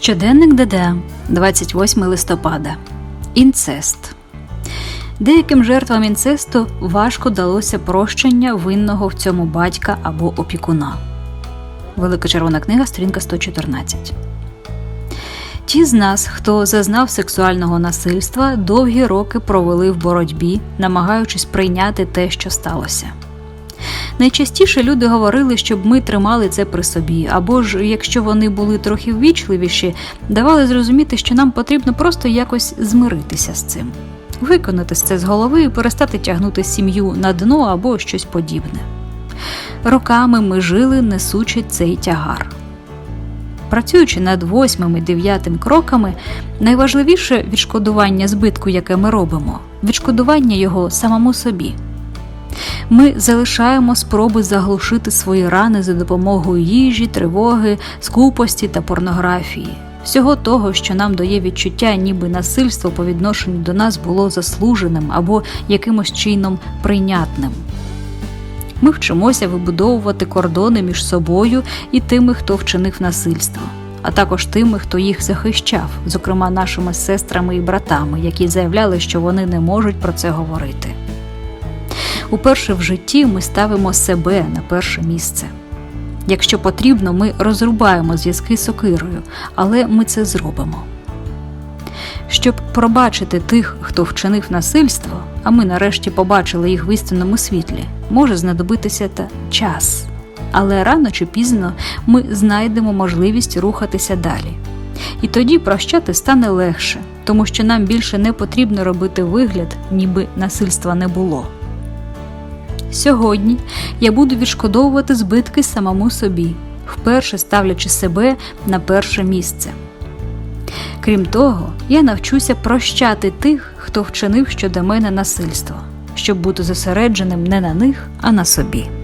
Щоденник ДД, 28 листопада. Інцест. Деяким жертвам інцесту важко далося прощення винного в цьому батька або опікуна. Велика червона книга, сторінка 114. Ті з нас, хто зазнав сексуального насильства, довгі роки провели в боротьбі, намагаючись прийняти те, що сталося. Найчастіше люди говорили, щоб ми тримали це при собі, або ж, якщо вони були трохи ввічливіші, давали зрозуміти, що нам потрібно просто якось змиритися з цим, виконати це з голови і перестати тягнути сім'ю на дно або щось подібне. Роками ми жили, несучи цей тягар. Працюючи над восьмим і дев'ятим кроками, найважливіше відшкодування збитку, яке ми робимо, відшкодування його самому собі. Ми залишаємо спроби заглушити свої рани за допомогою їжі, тривоги, скупості та порнографії, всього того, що нам дає відчуття, ніби насильство по відношенню до нас було заслуженим або якимось чином прийнятним. Ми вчимося вибудовувати кордони між собою і тими, хто вчинив насильство, а також тими, хто їх захищав, зокрема нашими сестрами і братами, які заявляли, що вони не можуть про це говорити. Уперше в житті ми ставимо себе на перше місце. Якщо потрібно, ми розрубаємо зв'язки з сокирою, але ми це зробимо. Щоб пробачити тих, хто вчинив насильство, а ми нарешті побачили їх в істинному світлі, може знадобитися та час. Але рано чи пізно ми знайдемо можливість рухатися далі. І тоді прощати стане легше, тому що нам більше не потрібно робити вигляд, ніби насильства не було. Сьогодні я буду відшкодовувати збитки самому собі, вперше ставлячи себе на перше місце. Крім того, я навчуся прощати тих, хто вчинив щодо мене насильство, щоб бути зосередженим не на них, а на собі.